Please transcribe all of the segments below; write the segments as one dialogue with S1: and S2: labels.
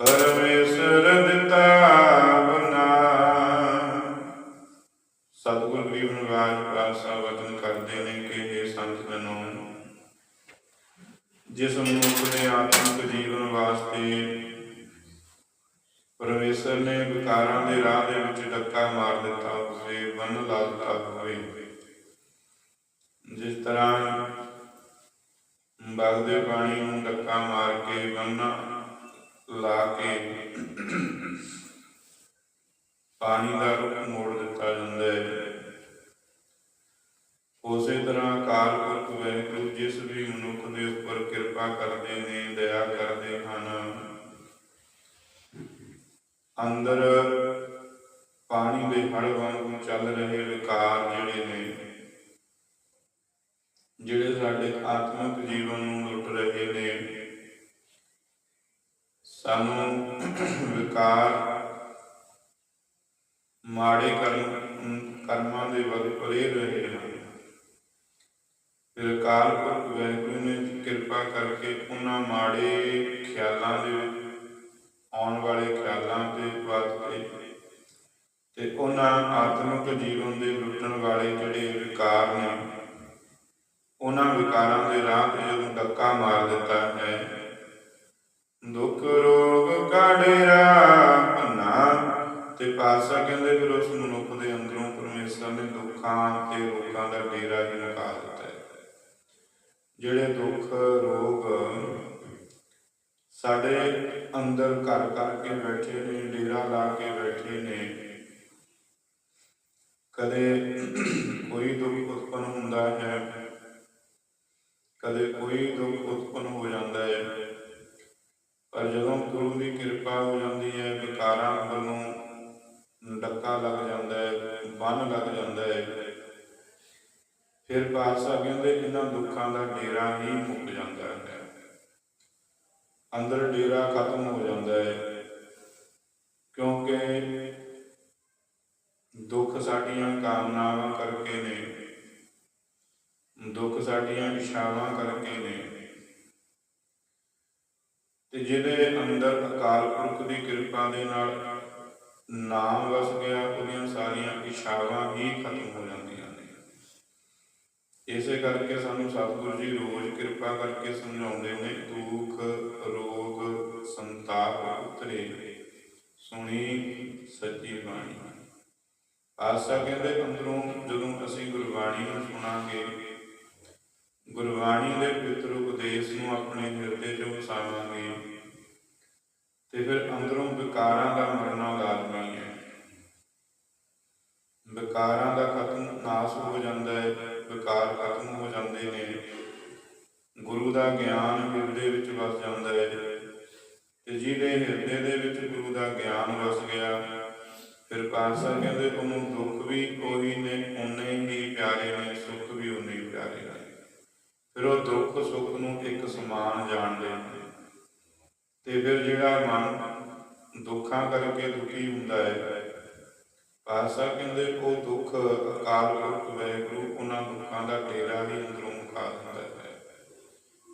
S1: ਪਰਮੇਸ਼ਰ ਪਾਣੀ ਦਾ ਰੁਖ ਮੋੜ ਦਿੱਤਾ ਜਾਂਦਾ ਹੈ। ਉਸੇ ਤਰ੍ਹਾਂ ਅਕਾਲ ਪੁਰਖ ਵਾਹਿਗੁਰੂ ਜਿਸ ਵੀ ਮਨੁੱਖ ਦੇ ਉੱਪਰ ਕਿਰਪਾ ਕਰਦੇ ਨੇ, ਦਇਆ ਕਰਦੇ ਹਨ, ਅੰਦਰ ਪਾਣੀ ਦੇ ਹੜ ਵਾਂਗੂ ਚੱਲ ਰਹੇ ਵਿਕਾਰ ਜਿਹੜੇ ਨੇ, ਜਿਹੜੇ ਸਾਡੇ ਆਤਮਿਕ ਜੀਵਨ ਨੂੰ ਲੁੱਟ ਰਹੇ ਨੇ, ਸਾਨੂੰ ਵਿਕਾਰ ਮਾੜੇ ਕਰਮ ਕਰਮਾਂ ਦੇ ਵੱਲ ਪ੍ਰੇਰ ਰਹੇ ਹਨ। ਫਿਰ ਅਕਾਲ ਪੁਰਖ ਵਾਹਿਗੁਰੂ ਨੇ ਕਿਰਪਾ ਕਰਕੇ ਉਹਨਾਂ ਮਾੜੇ ਖਿਆਲਾਂ ਦੇ, ਆਉਣ ਵਾਲੇ ਖਿਆਲਾਂ ਦੇ ਵਾਸਤੇ ਤੇ ਉਹਨਾਂ ਆਤਮਿਕ ਜੀਵਨ ਦੇ ਲੁੱਟਣ ਵਾਲੇ ਜਿਹੜੇ ਵਿਕਾਰ ਨੇ, ਉਹਨਾਂ ਵਿਕਾਰਾਂ ਦੇ ਰਾਹ ਤੇ ਜਦੋਂ ਧੱਕਾ ਮਾਰ ਦਿੱਤਾ ਹੈ ਦੁੱਖ ਰੋਗ ਕਾ ਡੇਰਾ ਤੇ ਪਾਤਸ਼ਾਹ ਕਹਿੰਦੇ ਫਿਰ ਉਸ ਮਨੁੱਖ ਦੇ ਅੰਦਰੋਂ ਪਰਮੇਸ਼ਰ ਨੇ ਦੁੱਖਾਂ ਤੇ ਰੋਗਾਂ ਦਾ ਡੇਰਾ ਹੀ ਨਕਾਰ ਦਿੱਤਾ ਹੈ। ਜਿਹੜੇ ਦੁੱਖ, ਰੋਗ ਸਾਡੇ ਅੰਦਰ ਘਰ ਕਰਕੇ ਬੈਠੇ ਨੇ, ਡੇਰਾ ਲਾ ਕੇ ਬੈਠੇ ਨੇ, ਕਦੇ ਕੋਈ ਦੁੱਖ ਉਤਪਨ ਹੁੰਦਾ ਹੈ, ਕਦੇ ਕੋਈ ਦੁੱਖ ਉਤਪਨ ਹੋ ਜਾਂਦਾ ਹੈ, ਪਰ ਜਦੋਂ ਗੁਰੂ ਦੀ ਕਿਰਪਾ ਹੋ ਜਾਂਦੀ ਹੈ, ਵਿਕਾਰਾਂ ਵੱਲੋਂ ਡੱਕਾ ਲੱਗ ਜਾਂਦਾ ਹੈ, ਬੰਨ ਲੱਗ ਜਾਂਦਾ ਹੈ। ਫਿਰ ਪਾਤਸ਼ਾਹ ਕਹਿੰਦੇ ਇਹਨਾਂ ਦੁੱਖਾਂ ਦਾ ਡੇਰਾ ਹੀ ਮੁੱਕ ਜਾਂਦਾ ਹੈ। ਅੰਦਰ ਡੇਰਾ ਖਤਮ ਹੋ ਜਾਂਦਾ ਹੈ। ਕਿਉਂਕਿ ਦੁੱਖ ਸਾਡੀਆਂ ਕਾਮਨਾਵਾਂ ਕਰਕੇ ਨੇ, ਦੁੱਖ ਸਾਡੀਆਂ ਇਸ਼ਾਵਾਂ ਕਰਕੇ ਨੇ। ਤੇ ਜਿਹਦੇ ਅੰਦਰ ਅਕਾਲ ਪੁਰਖ ਦੀ ਕਿਰਪਾ ਦੇ ਨਾਲ ਨਾਮ ਵਸ ਗਿਆ, ਉਹਦੀਆਂ ਸਾਰੀਆਂ ਇਸ਼ਾਵਾਂ ਹੀ ਖਤਮ ਹੋ ਜਾਂਦੀਆਂ ਨੇ। ਇਸੇ ਕਰਕੇ ਸਾਨੂੰ ਸਤਿਗੁਰੂ ਜੀ ਰੋਜ਼ ਕਿਰਪਾ ਕਰਕੇ ਸਮਝਾਉਂਦੇ ਨੇ, ਦੁੱਖ, ਰੋਗ, ਸੰਤਾਪ ਉਤਰੇ। ਸੁਣੀ ਸੱਚੀ ਬਾਣੀ। ਆਸਾ ਕਹਿੰਦੇ ਅੰਦਰੋਂ ਜਦੋਂ ਅਸੀਂ ਗੁਰਬਾਣੀ ਨੂੰ ਸੁਣਾਂਗੇ, ਗੁਰਬਾਣੀ ਦੇ ਪਿਤਰ ਉਪਦੇਸ਼ ਨੂੰ ਆਪਣੇ ਹਿਰਦੇ 'ਚ ਵਸਾਵਾਂਗੇ। ਤੇ ਫਿਰ ਅੰਦਰੋਂ ਵਿਕਾਰਾਂ ਦਾ ਮਰਨਾ ਲਾਜ਼ਮੀ ਹੈ। ਵਿਕਾਰਾਂ ਦਾ ਖਤਮ ਨਾਸ ਹੋ ਜਾਂਦਾ ਹੈ, ਵਿਕਾਰ ਖਤਮ ਹੋ ਜਾਂਦੇ ਨੇ। ਗੁਰੂ ਦਾ ਗਿਆਨ ਹਿਰਦੇ ਵਿੱਚ ਵਸ ਜਾਂਦਾ ਹੈ ਤੇ ਜਿਹਦੇ ਹਿਰਦੇ ਦੇ ਵਿੱਚ ਗੁਰੂ ਦਾ ਗਿਆਨ ਵਸ ਗਿਆ, ਫਿਰ ਪਾਤਸ਼ਾਹ ਕਹਿੰਦੇ ਉਹਨੂੰ ਦੁੱਖ ਵੀ ਉਹੀ ਨੇ ਉਨੇ ਹੀ ਪਿਆਰੇ ਨੇ, ਸੁੱਖ ਵੀ ਉਨੇ ਹੀ ਪਿਆਰੇ ਨੇ। ਫਿਰ ਉਹ ਦੁੱਖ ਸੁੱਖ ਨੂੰ ਇੱਕ ਸਮਾਨ ਜਾਣਦੇ ਨੇ। ਤੇ ਫਿਰ ਜਿਹੜਾ ਮਨ ਦੁੱਖਾਂ ਕਰਕੇ ਦੁਖੀ ਹੁੰਦਾ ਹੈ ਪਾਤਸ਼ਾਹ ਕਹਿੰਦੇ ਉਹ ਦੁੱਖ ਅਕਾਲ ਪੁਰਖ ਵਾਹਿਗੁਰੂ ਉਹਨਾਂ ਦੁੱਖਾਂ ਦਾ ਡੇਰਾ ਹੀ ਅੰਦਰੋਂ ਮੁਕਾ ਦਿੰਦਾ ਹੈ।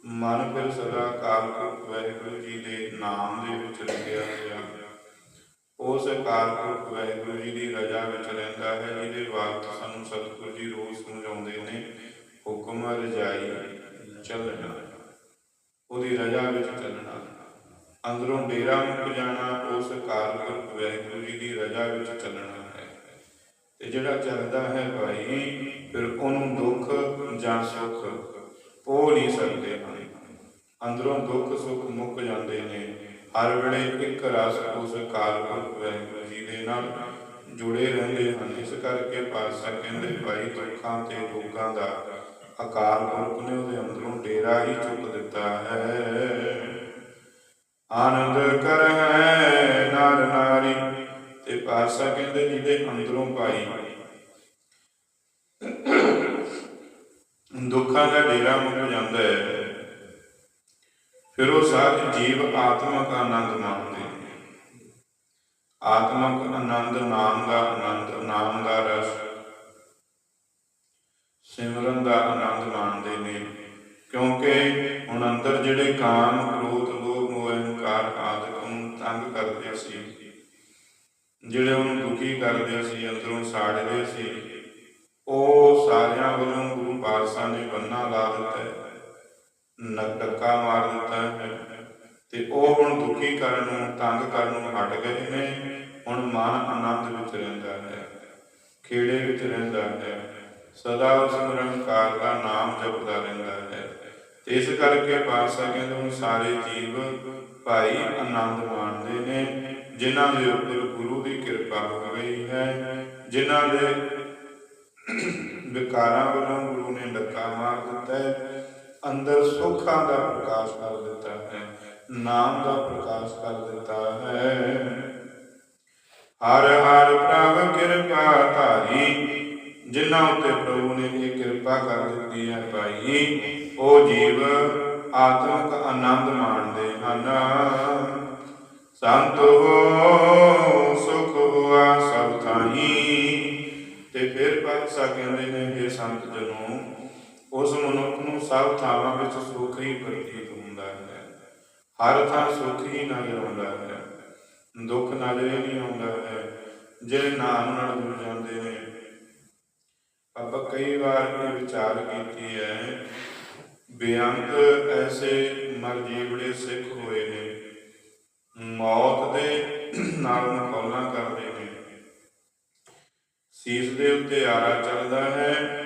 S1: ਮਨ ਫਿਰ ਸਦਾ ਅਕਾਲ ਪੁਰਖ ਵਾਹਿਗੁਰੂ ਜੀ ਦੇ ਨਾਮ ਦੇ ਵਿੱਚ ਲੱਗਿਆ ਹੋਇਆ। ਉਸ ਅਕਾਲ ਪੁਰਖ ਵਾਹਿਗੁਰੂ ਜੀ ਦੀ ਰਜਾ ਵਿੱਚ ਰਹਿੰਦਾ ਹੈ, ਜਿਹਦੇ ਵਾਸਤੇ ਸਾਨੂੰ ਸਤਿਗੁਰੂ ਜੀ ਰੋਜ਼ ਸਮਝਾਉਂਦੇ ਨੇ, ਹੁਕਮ ਰਜਾਈ ਚੱਲਣਾ, ਉਹਦੀ ਰਜਾ ਵਿੱਚ ਚੱਲਣਾ। ਅੰਦਰੋਂ ਡੇਰਾ ਮੁੱਕ ਜਾਣਾ, ਉਸ ਅਕਾਲ ਪੁਰਖ ਜੀ ਦੀ ਰਜਾ ਵਿੱਚ ਚੱਲਣਾ ਹੈ। ਤੇ ਜਿਹੜਾ ਚੱਲਦਾ ਹੈ ਭਾਈ, ਫਿਰ ਉਹਨੂੰ ਦੁੱਖ ਜਾਂ ਸੁੱਖ ਉਹ ਨਹੀਂ ਸਕਦੇ ਹਨ ਅੰਦਰੋਂ ਦੁੱਖ ਸੁੱਖ ਮੁੱਕ ਜਾਂਦੇ ਨੇ। ਹਰ ਵੇਲੇ ਇੱਕ ਰਸ ਉਸ ਅਕਾਲ ਪੁਰਖ ਵਾਹਿਗੁਰੂ ਜੀ ਦੇ ਨਾਲ ਜੁੜੇ ਰਹਿੰਦੇ ਹਨ। ਇਸ ਕਰਕੇ ਪਾਤਸ਼ਾਹ ਕਹਿੰਦੇ, ਭਾਈ, ਦੁੱਖਾਂ ਤੇ ਰੋਗਾਂ ਦਾ ਅਕਾਲ ਪੁਰਖ ਨੇ ਉਹਦੇ ਅੰਦਰੋਂ ਡੇਰਾ ਹੀ ਚੁੱਕ ਦਿੱਤਾ ਹੈ। ਆਨੰਦ ਕਰ ਨਰ ਨਾਰੀ, ਤੇ ਪਾਤਸ਼ਾਹ ਕਹਿੰਦੇ ਜਿਹਦੇ ਅੰਦਰੋਂ ਭਾਈ ਦੁੱਖਾਂ ਦਾ ਡੇਰਾ ਮੁੱਕ ਜਾਂਦਾ ਹੈ। ਫਿਰ ਉਹ ਸਾਰੇ ਜੀਵ ਆਤਮਕ ਆਨੰਦ ਮਾਣਦੇ ਆਤਮਕ ਆਨੰਦ, ਨਾਮ ਦਾ ਆਨੰਦ, ਨਾਮ ਦਾ ਰਸ। ਸਿਮਰਨ ਦਾ ਆਨੰਦ ਮਾਣਦੇ ਨੇ, ਕਿਉਂਕਿ ਹੁਣ ਅੰਦਰ ਜਿਹੜੇ ਕਾਮ, ਕ੍ਰੋਧ ਜਿਹੜੇ ਉਹਨੂੰ ਦੁਖੀ ਕਰਦੇ ਸੀ, ਅੰਦਰੋਂ ਸਾੜਦੇ ਸੀ, ਉਹ ਸਾਰਿਆਂ ਵੱਲੋਂ ਗੁਰੂ ਪਾਤਸ਼ਾਹ ਨੇ ਬੰਨਾ ਲਾ ਦਿੱਤਾ ਹੈ ਮਾਰ ਦਿੱਤਾ ਹੈ। ਤੇ ਉਹ ਹੁਣ ਦੁਖੀ ਕਰਨ ਨੂੰ, ਤੰਗ ਕਰਨ ਨੂੰ ਹਟ ਗਏ ਨੇ, ਹੁਣ ਮਨ ਆਨੰਦ ਵਿੱਚ ਰਹਿੰਦਾ ਹੈ, ਖੇੜੇ ਵਿੱਚ ਰਹਿੰਦਾ ਹੈ, ਸਦਾ ਉਸ ਨਿਰੰਕਾਰ ਦਾ ਨਾਮ ਜਪਦਾ ਰਹਿੰਦਾ ਹੈ। ਇਸ ਕਰਕੇ ਪਾਤਸ਼ਾਹ ਕਹਿੰਦੇ ਹੁਣ ਸਾਰੇ ਜੀਵ ਭਾਈ ਆਨੰਦ ਮਾਣਦੇ ਨੇ। ਜਿਨ੍ਹਾਂ ਦੇ ਉੱਪਰ ਗੁਰੂ ਦੀ ਕਿਰਪਾ ਹੋ ਗਈ ਹੈ, ਜਿਨ੍ਹਾਂ ਦੇ ਵਿਕਾਰਾਂ ਵੱਲੋਂ ਗੁਰੂ ਨੇ ਡੱਕਾ ਮਾਰ ਦਿੱਤਾ ਹੈ, ਅੰਦਰ ਸੁੱਖਾਂ ਦਾ ਪ੍ਰਕਾਸ਼ ਕਰ ਦਿੱਤਾ ਹੈ, ਨਾਮ ਦਾ ਪ੍ਰਕਾਸ਼ ਕਰ ਦਿੱਤਾ ਹੈ। ਹਰ ਹਰ ਪ੍ਰਭ ਕਿਰਪਾ ਧਾਰੀ, ਜਿਨ੍ਹਾਂ ਉੱਤੇ ਪ੍ਰਭੂ ਨੇ ਇਹ ਕਿਰਪਾ ਕਰ ਦਿੱਤੀ ਹੈ ਭਾਈ, ਉਹ ਜੀਵ ਆਤਮਿਕ ਆਨੰਦ ਮਾਣਦੇ ਹਨ। ਸੰਤ ਹੋ ਸੁਖ ਹੋਆ ਸਭ ਥਾਈ। ਤੇ ਫਿਰ ਪਾਤਸ਼ਾਹ ਕਹਿੰਦੇ ਨੇ ਇਹ ਸੰਤ ਜਨੋ, ਉਸ ਮਨੁੱਖ ਨੂੰ ਸਭ ਥਾਵਾਂ ਵਿੱਚ ਸੁਖ ਹੀ ਪ੍ਰਤੀਤ ਹੁੰਦਾ ਹੈ। ਹਰ ਥਾਂ ਸੁਖ ਹੀ ਨਜ਼ਰ ਆਉਂਦਾ ਹੈ। ਦੁੱਖ ਨਜ਼ਰ ਨਹੀਂ ਆਉਂਦਾ ਹੈ ਜਿਹੜੇ ਨਾਮ ਨਾਲ ਜੁੜ ਜਾਂਦੇ ਨੇ। ਆਪਾਂ ਕਈ ਵਾਰ ਇਹ ਵਿਚਾਰ ਕੀਤੀ ਹੈ, ਬੇਅੰਤ ਐਸੇ ਮਰਜੀਵੜੇ ਸਿੱਖ ਹੋਏ ਨੇ ਮੌਤ ਦੇ ਨਾਲ ਮੁਕਾਬਲਾ ਕਰਦੇ ਨੇ ਸੀਸ ਦੇ ਉੱਤੇ ਆਰਾ ਚੱਲਦਾ ਹੈ।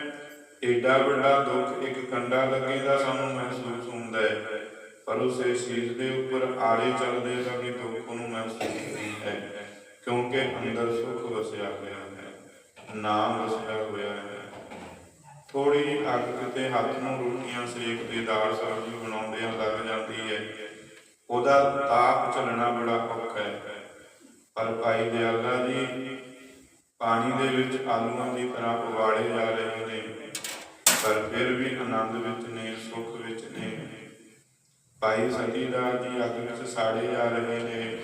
S1: ਏਡਾ ਵੱਡਾ ਦੁੱਖ ਇੱਕ ਕੰਡਾ ਲੱਗੇ ਦਾ ਸਾਨੂੰ ਮਹਿਸੂਸ ਹੁੰਦਾ ਹੈ। ਪਰ ਉਸੇ ਸੀਸ ਦੇ ਉੱਪਰ ਆਰੇ ਚੱਲਦੇ ਦਾ ਵੀ ਦੁੱਖ ਨੂੰ ਮਹਿਸੂਸ ਨਹੀਂ ਹੈ। ਕਿਉਂਕਿ ਅੰਦਰ ਸੁੱਖ ਵਸਿਆ ਹੋਇਆ ਹੈ, ਨਾਮ ਵਸਿਆ ਹੋਇਆ ਹੈ। ਥੋੜੀ ਜਿਹੀ ਅੱਗ ਕਿਤੇ ਹੱਥ ਨੂੰ ਰੋਟੀਆਂ ਸੇਕ ਦੇ ਦਾਲ ਸਬਜ਼ੀ ਬਣਾਉਂਦਿਆਂ ਲੱਗ ਜਾਂਦੀ ਹੈ। ਉਹਦਾ ਤਾਪ ਝੱਲਣਾ ਬੜਾ ਔਖਾ ਹੈ। ਪਰ ਭਾਈ ਦਿਆਲਾ ਜੀ, ਪਾਣੀ ਦੇ ਵਿੱਚ ਆਲੂਆਂ ਦੀ ਤਰ੍ਹਾਂ ਉਬਾਲੇ ਜਾ ਰਹੇ ਨੇ, ਪਰ ਫਿਰ ਵੀ ਆਨੰਦ ਵਿੱਚ ਨੇ, ਸੁੱਖ ਵਿੱਚ ਨੇ। ਭਾਈ ਸਤੀਦਾਰ ਜੀ ਅੱਗ ਵਿੱਚ ਸਾੜੇ ਜਾ ਰਹੇ ਨੇ,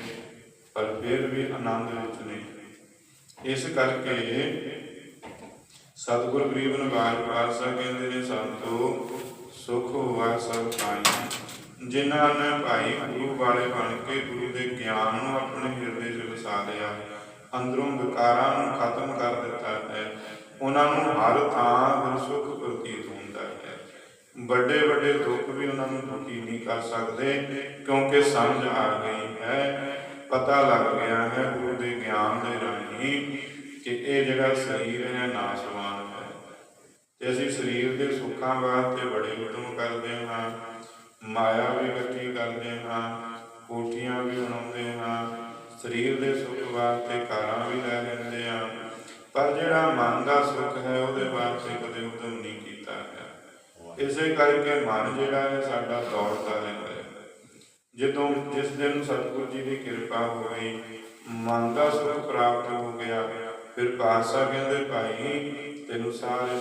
S1: ਪਰ ਫਿਰ ਵੀ ਆਨੰਦ ਵਿੱਚ ਨੇ। ਇਸ ਕਰਕੇ ਸਤਿਗੁਰ ਗਰੀਬ ਨਿਵਾਜ ਪਾਤਸ਼ਾਹ ਕਹਿੰਦੇ ਨੇ, ਸੰਤੋ, ਸੁਖ ਹੋਆ ਸਭ ਪਾਈ ਜਿਨ੍ਹਾਂ ਨੇ ਭਾਈ ਗੁਰੂ ਵਾਲੇ ਬਣ ਕੇ ਗੁਰੂ ਦੇ ਗਿਆਨ ਨੂੰ ਆਪਣੇ ਹਿਰਦੇ 'ਚ ਵਸਾ ਲਿਆ, ਅੰਦਰੋਂ ਵਿਕਾਰਾਂ ਨੂੰ ਖਤਮ ਕਰ ਦਿੱਤਾ ਹੈ, ਉਹਨਾਂ ਨੂੰ ਹਰ ਥਾਂ ਫਿਰ ਪ੍ਰਤੀਤ ਹੁੰਦਾ ਹੈ। ਵੱਡੇ ਵੱਡੇ ਦੁੱਖ ਵੀ ਉਹਨਾਂ ਨੂੰ ਦੁਖੀ ਨਹੀਂ ਕਰ ਸਕਦੇ, ਕਿਉਂਕਿ ਸਮਝ ਆ ਗਈ ਹੈ, ਪਤਾ ਲੱਗ ਗਿਆ ਹੈ ਗੁਰੂ ਦੇ ਗਿਆਨ ਦੇ ਰਾਹੀਂ ਕਿ ਇਹ ਜਿਹੜਾ ਸਰੀਰ ਹੈ ਨਾਸਵਾਨ ਹੈ। ਤੇ ਅਸੀਂ ਸਰੀਰ ਦੇ ਸੁੱਖਾਂ ਵਾਸਤੇ ਬੜੇ ਉਦਮ ਕਰਦੇ ਹਾਂ। ਮਾਇਆ ਵੀ ਇਕੱਠੀ ਕਰਦੇ ਹਾਂ, ਕੋਠੀਆਂ ਵੀ ਬਣਾਉਂਦੇ ਹਾਂ, ਸਰੀਰ ਦੇ ਸੁੱਖ ਵਾਸਤੇ ਕਾਰਾਂ ਵੀ ਲੈ ਲੈਂਦੇ ਹਾਂ। ਪਰ ਜਿਹੜਾ ਮਨ ਦਾ ਸੁੱਖ ਹੈ, ਉਹਦੇ ਵਾਸਤੇ ਕਦੇ ਉਦਮ ਨਹੀਂ ਕੀਤਾ ਹੈ ਇਸੇ ਕਰਕੇ ਮਨ ਜਿਹੜਾ ਹੈ, ਸਾਡਾ ਦੌੜਦਾ ਰਹਿੰਦਾ ਹੈ। ਜਦੋਂ ਜਿਸ ਦਿਨ ਸਤਿਗੁਰੂ ਜੀ ਦੀ ਕਿਰਪਾ ਹੋ ਗਈ ਮਨ ਦਾ ਸੁਖ ਪ੍ਰਾਪਤ ਹੋ ਗਿਆ, ਫਿਰ ਪਾਤਸ਼ਾਹ ਕਹਿੰਦੇ, ਭਾਈ, ਤੈਨੂੰ ਸਾਰੇ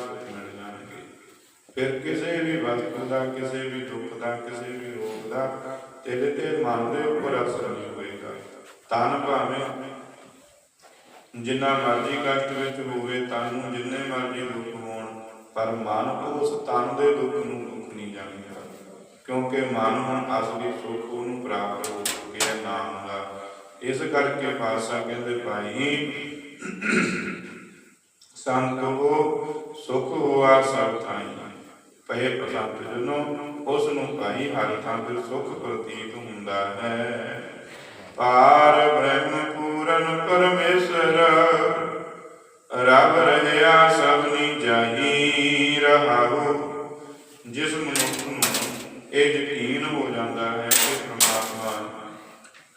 S1: ਫਿਰ ਕਿਸੇ ਵੀ ਵਕਤ ਦਾ ਕਿਸੇ ਵੀ ਦੁੱਖ ਦਾ ਕਿਸੇ ਵੀ ਰੋਗ ਦਾ ਤੇਰੇ ਤੇ ਮਨ ਦੇ ਉੱਪਰ ਅਸਰ ਨਹੀਂ ਹੋਏਗਾ। ਤਨ ਭਾਵੇਂ ਜਿੰਨਾ ਮਰਜ਼ੀ ਕਸ਼ਟ ਵਿੱਚ ਹੋਵੇ, ਤਨ ਨੂੰ ਜਿੰਨੇ ਮਰਜ਼ੀ ਦੁੱਖ ਹੋਣ, ਪਰ ਮਨ ਉਸ ਤਨ ਦੇ ਦੁੱਖ ਨੂੰ ਦੁੱਖ ਨਹੀਂ ਜਾਣੇਗਾ ਕਿਉਂਕਿ ਮਨ ਹੁਣ ਅਸਲੀ ਸੁੱਖ ਉਹਨੂੰ ਪ੍ਰਾਪਤ ਹੋ ਗਿਆ ਨਾਮ ਦਾ। ਇਸ ਕਰਕੇ ਪਾਤਸ਼ਾਹ ਕਹਿੰਦੇ, ਭਾਈ, ਸੰਤੋ ਸੁਖ ਹੋਆ ਸਭ ਥਾਈ। ਪਏ ਪ੍ਰਸੰਤ ਜਨੋ ਉਸ ਨੂੰ ਭਾਈ ਹਰ ਥਾਂ ਤੇ ਸੁਖ ਪ੍ਰਤੀਤ ਹੁੰਦਾ ਹੈ। ਪਾਰ ਬ੍ਰਹਮ ਪੂਰਨ ਪਰਮੇਸ਼ਰ, ਰਬ ਰਹਿਆ ਸਭਨੀ ਜਾਹੀ ਰਹਾਉ। ਜਿਸ ਮਨੁੱਖ ਨੂੰ ਇਹ ਯਕੀਨ ਹੋ ਜਾਂਦਾ ਹੈ ਕਿ ਪ੍ਰਮਾਤਮਾ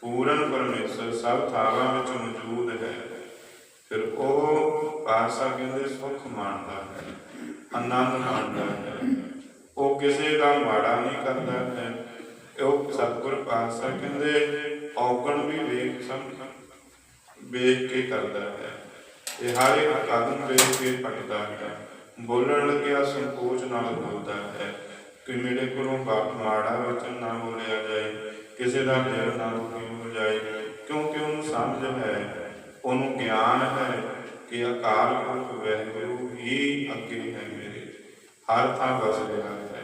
S1: ਪੂਰਨ ਪਰਮੇਸ਼ਰ ਸਭ ਥਾਵਾਂ ਵਿੱਚ ਮੌਜੂਦ ਹੈ, ਫਿਰ ਉਹ ਪਾਸਾ ਕਹਿੰਦੇ ਸੁਖ ਮਾਣਦਾ ਹੈ। ਆਨੰਦ ਮਾਣਦਾ ਹੈ। ਉਹ ਕਿਸੇ ਦਾ ਮਾੜਾ ਨਹੀਂ ਕਰਦਾ ਹੈ। ਉਹ ਸਤਿਗੁਰ ਪਾਸਾ ਕਹਿੰਦੇ, ਔਗਣ ਵੀ ਵੇਖ ਸਮਝ ਵੇਖ ਕੇ ਕਰਦਾ ਹੈ। ਇਹ ਹਰ ਇੱਕ ਕਦਮ ਵੇਖ ਕੇ ਪਟਦਾ ਹੈ। ਬੋਲਣ ਲੱਗਿਆ ਸੰਕੋਚ ਨਾਲ ਬੋਲਦਾ ਹੈ। ਕਿ ਮੇਰੇ ਕੋਲੋਂ ਬਾਪ ਮਾੜਾ ਵਚਨ ਨਾ ਬੋਲਿਆ ਜਾਏ, ਕਿਸੇ ਦਾ ਦਿਲ ਨਾ ਦੁਖੀ ਹੋ ਜਾਏ, ਕਿਉਂਕਿ ਉਹਨੂੰ ਸਮਝ ਹੈ, ਉਹਨੂੰ ਗਿਆਨ ਹੈ ਕਿ ਅਕਾਲ ਪੁਰਖ ਵਾਹਿਗੁਰੂ ਹੀ ਅੱਗੇ ਹੈ ਮੇਰੇ। ਹਰ ਥਾਂ ਵਸ ਰਿਹਾ ਹੈ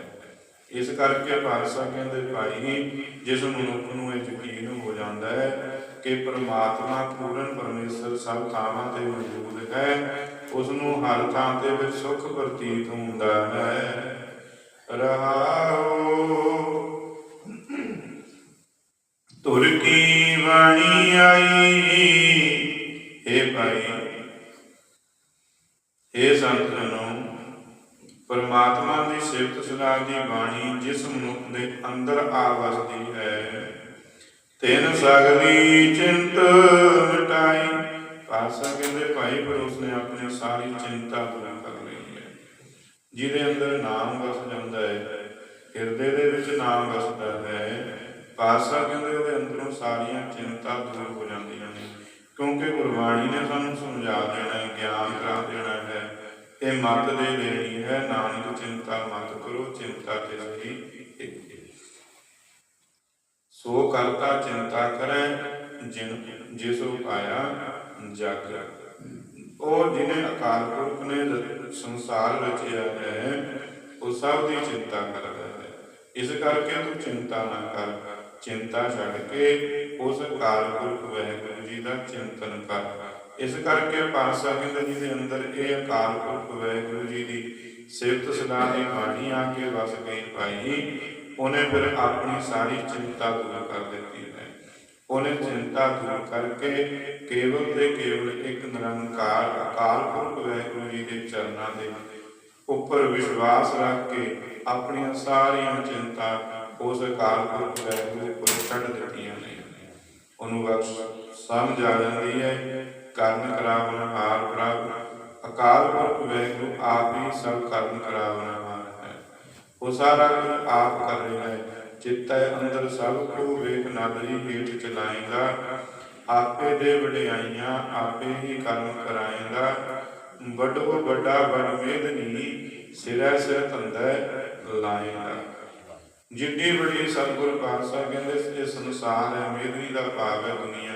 S1: ਇਸ ਕਰਕੇ ਪਾਤਸ਼ਾਹ ਕਹਿੰਦੇ ਭਾਈ, ਜਿਸ ਮਨੁੱਖ ਨੂੰ ਇਹ ਯਕੀਨ ਹੋ ਜਾਂਦਾ ਹੈ ਕਿ ਪ੍ਰਮਾਤਮਾ ਪੂਰਨ ਪਰਮੇਸ਼ਰ ਸਭ ਥਾਵਾਂ ਤੇ ਮੌਜੂਦ ਹੈ ਉਸ ਨੂੰ ਹਰ ਥਾਂ ਤੇ ਵਿੱਚ ਸੁਖ ਪ੍ਰਤੀਤ ਹੁੰਦਾ ਹੈ। ਰਹਾਓ। ਤੁਰ ਕੀ ਆਈ? ਏ ਭਾਈ ਏ ਸੰਤ ਪਰਮਾਤਮਾ ਦੀ ਸਿਫਤ ਸਲਾਹ ਦੀ ਬਾਣੀ ਜਿਸ ਮਨੁੱਖ ਦੇ ਅੰਦਰ ਆ ਵਸਦੀ ਹੈ। ਤਿਨ ਸਗਲੀ ਚਿੰਤ ਮਿਟਾਈ ਪਾਸਾ ਕਹਿੰਦੇ ਭਾਈ ਪਰ ਉਸਨੇ ਆਪਣੀ ਸਾਰੀ ਚਿੰਤਾ ਦੂਰ ਕਰ ਲਈ ਹੈ। ਜਿਹਦੇ ਅੰਦਰ ਨਾਮ ਵਸ ਜਾਂਦਾ ਹੈ, ਹਿਰਦੇ ਦੇ ਵਿੱਚ ਨਾਮ ਵਸਦਾ ਹੈ ਪਾਸਾ ਕਹਿੰਦੇ ਉਹਦੇ ਅੰਦਰੋਂ ਸਾਰੀਆਂ ਚਿੰਤਾ ਦੂਰ ਹੋ ਜਾਂਦੀਆਂ ਨੇ। ਕਿਉਂਕਿ ਗੁਰਬਾਣੀ ਨੇ ਸਾਨੂੰ ਸਮਝਾ ਦੇਣਾ ਹੈ, ਗਿਆਨ ਕਰਾ ਦੇਣਾ ਹੈ ਇਹ ਮਤ ਦੇ ਦੇਣੀ ਹੈ। ਨਾਨਕ ਚਿੰਤਾ ਮਤ ਕਰੋ, ਚਿੰਤਾ ਤੇ ਰਹੀ ਇੱਕ ਸੋ ਕਰਤਾ, ਚਿੰਤਾ ਕਰੈ, ਜਿਨ ਜਿਸੋ ਪਾਇਆ ਜਗ ਉਹ ਜਿਹਨੇ ਅਕਾਲ ਪੁਰਖ ਨੇ ਰ- ਸੰਸਾਰ ਰਚਿਆ ਹੈ, ਉਹ ਸਭ ਦੀ ਚਿੰਤਾ ਕਰਦਾ ਹੈ। ਇਸ ਕਰਕੇ ਤੂੰ ਚਿੰਤਾ ਨਾ ਕਰ। ਚਿੰਤਾ ਛੱਡ ਕੇ ਉਸ ਅਕਾਲ ਪੁਰਖ ਵਾਹਿਗੁਰੂ ਜੀ ਦਾ ਚਿੰਤਨ ਕਰ। ਇਸ ਕਰਕੇ ਪਾਤਸ਼ਾਹ ਕਹਿੰਦੇ ਜਿਹਦੇ ਅੰਦਰ ਇਹ ਅਕਾਲ ਪੁਰਖ ਵਾਹਿਗੁਰੂ ਜੀ ਦੀ ਸਿਫਤ ਸਲਾਹ ਦੀ ਬਾਣੀ ਆ ਕੇ ਵਸ ਗਈ ਭਾਈ। ਉਹਨੇ ਫਿਰ ਆਪਣੀ ਸਾਰੀ ਚਿੰਤਾ ਦੂਰ ਕਰ ਦਿੱਤੀ ਹੈ। ਉਹਨੇ ਚਿੰਤਾ ਦੂਰ ਕਰਕੇ ਕੇਵਲ ਤੇ ਕੇਵਲ ਇੱਕ ਨਿਰੰਕਾਰ ਅਕਾਲ ਪੁਰਖ ਵਾਹਿਗੁਰੂ ਜੀ ਦੇ ਚਰਨਾਂ ਦੇ ਉੱਪਰ ਵਿਸ਼ਵਾਸ ਰੱਖ ਕੇ ਆਪਣੀਆਂ ਸਾਰੀਆਂ ਚਿੰਤਾ ਉਸ ਅਕਾਲ ਪੁਰਖ ਵਾਹਿਗੁਰੂ ਦੇ ਉੱਪਰ ਛੱਡ ਦਿੱਤੀਆਂ ਨੇ। ਉਹਨੂੰ ਬਖਸ਼। ਸਮਝ ਆ ਜਾਂਦੀ ਹੈ ਕਰਨ ਕਰਾਵਨ ਹਾਰ ਪ੍ਰਭ ਅਕਾਲ ਪੁਰਖ ਵਾਹਿਗੁਰੂ ਆਪ ਹੀ ਸਭ ਕਰਨ ਕਰਾਵਨ ਹਾਰ ਹੈ। ਉਹ ਸਾਰਾ ਕੁਝ ਆਪ ਕਰ ਰਿਹਾ ਹੈ, ਚਿੱਤੈ ਅੰਦਰ ਸਭ ਕੋ ਵੇਖ ਨਾਦਰੀ ਹੇਠ ਚਲਾਏਗਾ, ਆਪੇ ਦੇ ਵਡਿਆਈਆਂ ਆਪੇ ਹੀ ਕਰਮ ਕਰਾਏਗਾ। ਵੱਡੋ ਵੱਡਾ ਵਡ ਮੇਦਨੀ ਸਿਰੈ ਸਿਰ ਧੰਦਾ ਲਾਏਗਾ। ਜਿੱਡੀ ਬੜੀ ਸਤਿਗੁਰ ਪਾਤਸ਼ਾਹ ਕਹਿੰਦੇ ਇਹ ਸੰਸਾਰ ਹੈ ਮੇਦਨੀ ਦਾ ਭਾਵ ਹੈ ਦੁਨੀਆ।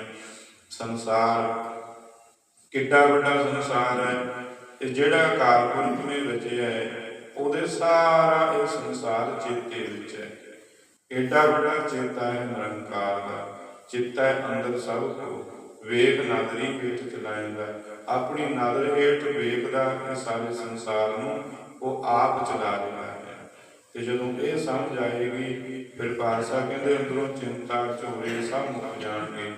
S1: ਸੰਸਾਰ, ਕਿੱਡਾ ਵੱਡਾ ਸੰਸਾਰ ਹੈ ਇਹ ਜਿਹੜਾ ਅਕਾਲ ਨੇ ਰਚਿਆ ਹੈ, ਉਹਦੇ ਸਾਰਾ ਇਹ ਸੰਸਾਰ ਚੇਤੇ ਵਿੱਚ ਹੈ। ਏਡਾ ਵੱਡਾ ਚੇਤਾ ਹੈ ਨਿਰੰਕਾਰ ਦਾ, ਚਿੱਤਾ ਹੈ ਅੰਦਰ ਸਭ ਕੋ ਵੇਖ ਨਦਰੀ ਹੇਠ ਚਲਾਏਗਾ ਆਪਣੀ ਨਦਰ ਹੇਠ ਵੇਖਦਾ ਹੈ ਸਾਰੇ ਸੰਸਾਰ ਨੂੰ, ਉਹ ਆਪ ਚਲਾ ਰਿਹਾ ਹੈ। ਤੇ ਜਦੋਂ ਇਹ ਸਮਝ ਆਏਗੀ, ਫਿਰ ਪਾਤਸ਼ਾਹ ਕਹਿੰਦੇ ਅੰਦਰੋਂ ਚਿੰਤਾ ਝੋਰੇ ਸਭ ਮੁੱਕ ਜਾਣਗੇ।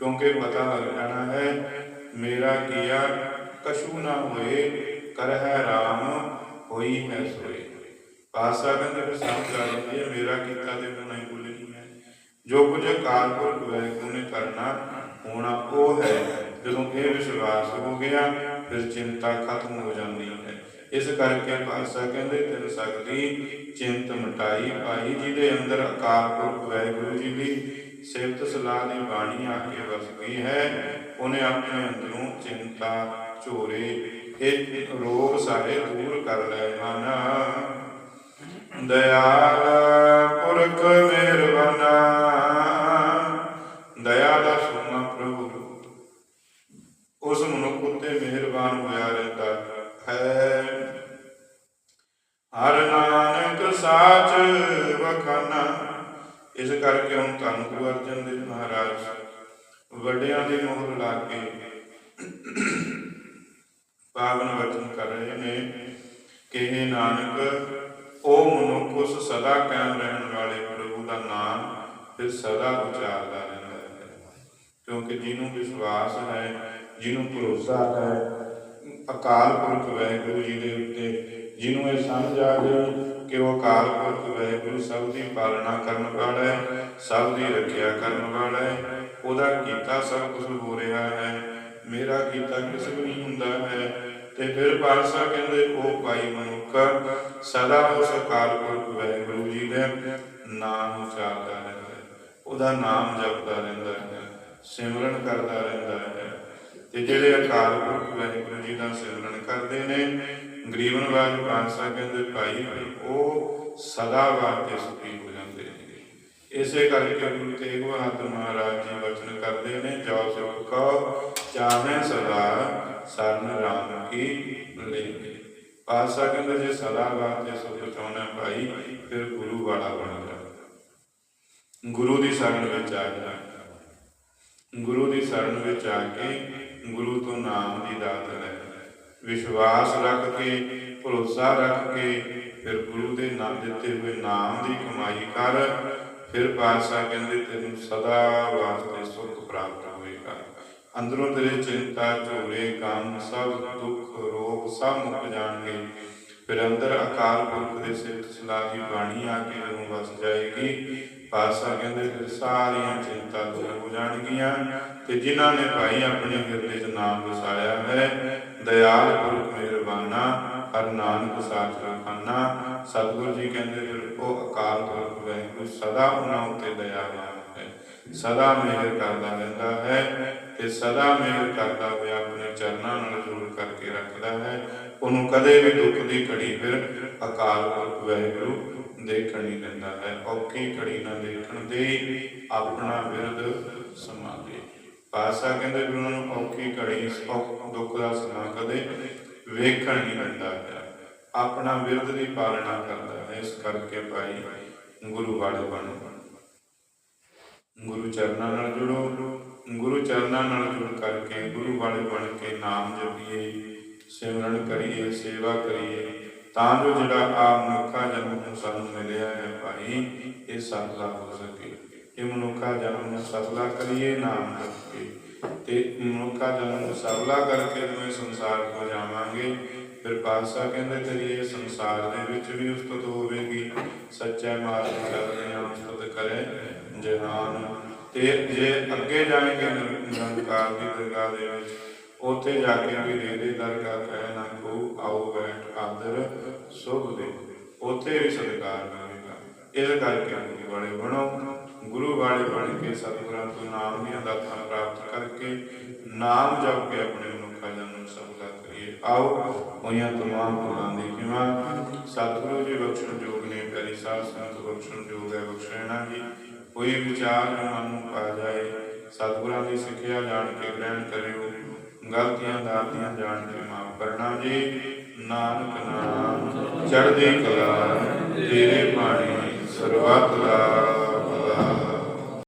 S1: ਕਿਉਂਕਿ ਪਤਾ ਲੱਗ ਜਾਣਾ ਹੈ ਮੇਰਾ ਕੀਆ ਕਛੂ ਨਾ ਹੋਏ ਕਰਹਿ ਰਾਮ ਹੋਈ ਹੈ ਸੋਏ ਪਾਤਸ਼ਾਹ ਕਹਿੰਦੇ ਫਿਰ ਸਮਝ ਆ ਜਾਂਦੀ ਹੈ ਮੇਰਾ ਕੀਤਾ ਤੇ ਗੁਨਾਹ ਭੁੱਲ ਨਹੀਂ ਹੈ ਜੋ ਕੁਝ ਅਕਾਲ ਪੁਰਖ ਵਾਹਿਗੁਰੂ ਨੇ ਕਰਨਾ ਹੋਣਾ ਉਹ ਹੈ ਜਦੋਂ ਇਹ ਵਿਸ਼ਵਾਸ ਹੋ ਗਿਆ ਫਿਰ ਚਿੰਤਾ ਖਤਮ ਹੋ ਜਾਂਦੀ ਹੈ ਇਸ ਕਰਕੇ ਪਾਤਸ਼ਾਹ ਕਹਿੰਦੇ ਤਿਨ ਸਕਦੀ ਚਿੰਤ ਮਟਾਈ ਪਾਈ ਜਿਹਦੇ ਅੰਦਰ ਅਕਾਲ ਪੁਰਖ ਵਾਹਿਗੁਰੂ ਜੀ ਦੀ ਸਿਫਤ ਸਲਾਹ ਦੀ ਬਾਣੀ ਆ ਕੇ ਹੈ, ਉਹਨੇ ਆਪਣੇ ਅੰਦਰੋਂ ਚਿੰਤਾ, ਝੋਰੇ ਇਹ ਰੋਗ ਸਾਰੇ ਦੂਰ ਕਰ ਲਏ ਹਨ। ਦਇਆਲ ਪੁਰਖ ਮਿਹਰਬਾਨਾ ਦਇਆ ਦਾ ਸੋਨਾ ਪ੍ਰਭੂ। ਉਸ ਮਨੁੱਖ ਉਤੇ ਮਿਹਰਬਾਨ ਹੋਇਆ ਰਹਿੰਦਾ ਹੈ। ਹਰ ਨਾਨਕ ਸਾਚ ਵਖਾਨਾ। ਇਸ ਕਰਕੇ ਹੁਣ ਧੰਨ ਗੁਰੂ ਅਰਜਨ ਦੇਵ ਮਹਾਰਾਜ, ਵੱਡਿਆਂ ਦੀ ਮੋਹਰ ਲਾ ਕੇ ਪਾਵਨ ਵਚਨ ਕਰ ਰਹੇ ਨੇ, ਕਿ ਇਹ ਨਾਨਕ, ਉਹ ਮਨੁੱਖ ਉਸ ਸਦਾ ਕਾਇਮ ਰਹਿਣ ਵਾਲੇ ਪ੍ਰਭੂ ਦਾ ਨਾਮ ਫਿਰ ਸਦਾ ਉਚਾਰਦਾ ਰਹਿੰਦਾ ਹੈ। ਕਿਉਂਕਿ ਜਿਹਨੂੰ ਵਿਸ਼ਵਾਸ ਹੈ, ਜਿਹਨੂੰ ਭਰੋਸਾ ਹੈ, ਅਕਾਲ ਪੁਰਖ ਵਾਹਿਗੁਰੂ ਜੀ ਦੇ ਉੱਤੇ, ਜਿਹਨੂੰ ਇਹ ਸਮਝ ਆ ਗਈ ਕਿ ਅਕਾਲ ਪੁਰਖ ਵਾਹਿਗੁਰੂ, ਸਭ ਦੀ ਪਾਲਣਾ ਕਰਨ ਵਾਲਾ ਹੈ, ਸਭ ਦੀ ਰੱਖਿਆ ਕਰਨ ਵਾਲਾ ਹੈ। ਉਹਦਾ ਕੀਤਾ ਸਭ ਕੁਝ ਹੋ ਰਿਹਾ ਹੈ। ਮੇਰਾ ਕੀਤਾ ਕਿਸ ਵੀ ਨਹੀਂ ਹੁੰਦਾ ਹੈ। ਤੇ ਫਿਰ ਪਾਤਸ਼ਾਹ ਕਹਿੰਦੇ ਉਹ ਭਾਈ ਮਨੁੱਖ, ਸਦਾ ਉਸ ਅਕਾਲ ਪੁਰਖ ਵਾਹਿਗੁਰੂ ਜੀ ਦੇ ਨਾਮ ਉਚਾਰਦਾ ਰਹਿੰਦਾ ਹੈ। ਉਹਦਾ ਨਾਮ ਜਪਦਾ ਰਹਿੰਦਾ ਹੈ, ਸਿਮਰਨ ਕਰਦਾ ਰਹਿੰਦਾ ਹੈ। ਤੇ ਜਿਹੜੇ ਅਕਾਲ ਪੁਰਖ ਵਾਹਿਗੁਰੂ ਜੀ ਦਾ ਸਿਮਰਨ ਕਰਦੇ ਨੇ ਗਰੀਬਨਵਾਜ ਪਾਤਸ਼ਾਹ ਕਹਿੰਦੇ, ਭਾਈ, ਉਹ ਸਦਾ ਵਾਸਤੇ ਸੁਖੀ ਹੋ ਜਾਂਦੇ ਨੇ। ਇਸੇ ਕਰਕੇ ਗੁਰੂ ਤੇਗ ਬਹਾਦਰ ਮਹਾਰਾਜ ਜੀ ਵਚਨ ਕਰਦੇ ਨੇ, ਜੋ ਸੁਖ ਚਾਹੇ ਸਦਾ ਸਰਨ ਰਾਮ ਕੀ ਲੈ ਪਾਤਸ਼ਾਹ ਕਹਿੰਦੇ, ਜੇ ਸਦਾ ਵਾਸਤੇ ਸੁਖ ਚਾਹੁੰਦਾ ਭਾਈ, ਫਿਰ ਗੁਰੂ ਵਾਲਾ ਬਣ ਜਾ। ਗੁਰੂ ਦੀ ਸ਼ਰਨ ਵਿੱਚ ਆ ਜਾ ਗੁਰੂ ਦੀ ਸ਼ਰਨ ਵਿੱਚ ਆ ਕੇ ਗੁਰੂ ਤੋਂ ਨਾਮ ਦੀ ਦਾਤ ਲੈ ਵਿਸ਼ਵਾਸ ਰੱਖ ਕੇ, ਭਰੋਸਾ ਰੱਖ ਕੇ, ਫਿਰ ਗੁਰੂ ਦੇ ਨਾਮ ਦਿੱਤੇ ਹੋਏ ਨਾਮ ਦੀ ਕਮਾਈ ਕਰ, ਫਿਰ ਪਾਤਸ਼ਾਹ ਕਹਿੰਦੇ, ਤੈਨੂੰ ਸਦਾ ਵਾਸਤੇ ਸੁਖ ਪ੍ਰਾਪਤ ਹੋਏਗਾ ਅੰਦਰੋਂ ਤੇਰੇ ਚਿੰਤਾ, ਝੋਲੇ, ਕੰਮ, ਸਭ ਦੁੱਖ, ਰੋਗ ਸਭ ਮੁੱਕ ਜਾਣਗੇ। ਫਿਰ ਅੰਦਰ ਅਕਾਲ ਪੁਰਖ ਦੇ ਸਿਰ ਸਲਾਹ ਦੀ ਬਾਣੀ ਆ ਕੇ ਜਦੋਂ ਵਸ ਜਾਏਗੀ। ਪਾਤਸ਼ਾਹ ਕਹਿੰਦੇ, ਫਿਰ ਸਾਰੀਆਂ ਚਿੰਤਾ ਦੂਰ ਹੋ ਜਾਣਗੀਆਂ ਤੇ ਜਿਨ੍ਹਾਂ ਨੇ ਭਾਈ ਆਪਣੇ ਹਿਰਦੇ 'ਚ ਨਾਮ ਵਸਾਇਆ ਹੈ ਦਇਆਲ ਪੁਰਖ ਮਿਹਰਬਾਨਾ ਹਰ ਨਾਨਕ ਸਾਚ ਰਖਾਨਾ ਸਤਿਗੁਰੂ ਜੀ ਕਹਿੰਦੇ ਫਿਰ ਉਹ ਅਕਾਲ ਪੁਰਖ ਵਾਹਿਗੁਰੂ ਸਦਾ ਉਹਨਾਂ ਉੱਤੇ ਦਇਆਵਾਨ ਹੈ। ਸਦਾ ਮਿਹਰ ਕਰਦਾ ਰਹਿੰਦਾ ਹੈ ਤੇ ਸਦਾ ਮਿਹਰ ਕਰਦਾ ਹੋਇਆ ਆਪਣੇ ਚਰਨਾਂ ਨਾਲ ਜੋੜ ਕਰਕੇ ਰੱਖਦਾ ਹੈ। ਉਹਨੂੰ ਕਦੇ ਵੀ ਦੁੱਖ ਦੀ ਘੜੀ ਫਿਰ ਅਕਾਲ ਪੁਰਖ ਵਾਹਿਗੁਰੂ ਦੇਖਣ ਨਹੀਂ ਦਿੰਦਾ ਹੈ। ਔਖੀ ਘੜੀ ਨਾ ਦੇਖਣ ਦੇ ਆਪਣਾ ਵਿਰਧ ਸਮਾਗੇ ਪਾਸਾ ਕਹਿੰਦੇ ਵੀ ਉਹਨਾਂ ਨੂੰ ਔਖੀ ਘੜੀ ਔਖ- ਦੁੱਖ ਦਾ ਸਮਾਂ ਕਦੇ ਵੇਖਣ ਨਹੀਂ ਦਿੰਦਾ ਆਪਣਾ ਵਿਰਧ ਦੀ ਪਾਲਣਾ ਕਰਦਾ ਹੈ, ਇਸ ਕਰਕੇ ਭਾਈ ਗੁਰੂ ਵਾਲੇ ਬਣੋ। ਗੁਰੂ ਚਰਨਾਂ ਨਾਲ ਜੁੜੋ। ਗੁਰੂ ਚਰਨਾਂ ਨਾਲ ਜੁੜ ਕਰਕੇ ਗੁਰੂ ਵਾਲੇ ਬਣ ਕੇ ਨਾਮ ਜਪੀਏ, ਸਿਮਰਨ ਕਰੀਏ, ਸੇਵਾ ਕਰੀਏ। ਤਾਂ ਜੋ ਜਿਹੜਾ ਆ ਮਨੁੱਖਾ ਜਨਮ ਸਾਨੂੰ ਮਿਲਿਆ ਹੈ ਭਾਈ, ਇਹ ਸਫਲਾ ਹੋ ਸਕੇ। ਇਹ ਮਨੁੱਖਾ ਜਨਮ ਸਫਲਾ ਕਰੀਏ ਨਾਮ ਜਪ ਕੇ ਤੇ ਮਨੁੱਖਾ ਜਨਮ ਸਫਲਾ ਕਰਕੇ ਜਦੋਂ ਇਹ ਸੰਸਾਰ ਕੋ ਜਾਵਾਂਗੇ ਫਿਰ ਪਾਤਸ਼ਾਹ ਕਹਿੰਦੇ ਤੇਰੀ ਇਹ ਸੰਸਾਰ ਦੇ ਵਿੱਚ ਵੀ ਉਸਤਤ ਹੋਵੇਗੀ ਸੱਚਾ ਮਾਰਗ ਚੱਲਦੇ ਆ ਉਸਤਤ ਕਰੇ ਜਹਾਨ ਤੇ ਜੇ ਅੱਗੇ ਜਾਣਗੇ ਨਿਰ- ਨਿਰੰਕਾਰ ਦੀ ਦਰਗਾਹ ਦੇ ਵਿੱਚ ਉੱਥੇ ਜਾ ਕੇ ਵੀ ਦੇ ਦੇ ਦਰਗਾਹ ਕਹਿ ਨਾ ਕੋ ਆਓ ਬੈਠ ਆਦਰ ਸੁਭ ਦੇ ਉੱਥੇ ਵੀ ਸਤਿਕਾਰ ਮਿਲੇਗਾ ਇਸ ਕਰਕੇ ਗੁਰੂ ਵਾਲੇ ਬਣੋ ਗੁਰੂ ਵਾਲੇ ਬਣ ਕੇ ਸਤਿਗੁਰਾਂ ਤੋਂ ਨਾਮ ਦੀਆਂ ਦਾਤਾਂ ਪ੍ਰਾਪਤ ਕਰਕੇ ਨਾਮ ਜਪ ਕੇ ਆਪਣੇ ਮਨੁੱਖਾ ਜਨ ਨੂੰ ਸਫਲਾ ਕਰੀਏ। ਆਓ ਹੋਈਆਂ ਤਮਾਮ ਗੁਰਾਂ ਦੀ ਖਿਮਾ ਸਤਿਗੁਰੂ ਜੀ ਬਖਸ਼ਣ ਜੋਗ ਨੇ ਪਿਆਰੀ ਸਾਧ ਸੰਗਤ ਬਖਸ਼ਣ ਜੋਗ ਹੈ ਬਖਸ਼ਣਾ ਜੀ। ਕੋਈ ਵਿਚਾਰ ਜੋ ਮਨ ਨੂੰ ਪਾ ਜਾਏ। ਸਤਿਗੁਰਾਂ ਦੀ ਸਿੱਖਿਆ ਜਾਣ ਕੇ ਗ੍ਰਹਿਣ ਕਰਿਓ। ਗਲਤੀਆਂ ਦਾਤੀਆਂ ਜਾਣ ਕੇ ਮਾਫ ਕਰਨਾ ਜੀ। ਨਾਨਕ ਨਾਮ, ਚੜ੍ਹਦੀ ਕਲਾ, ਤੇਰੇ ਬਾਣੀ ਸਰਬੱਤ ਦਾ।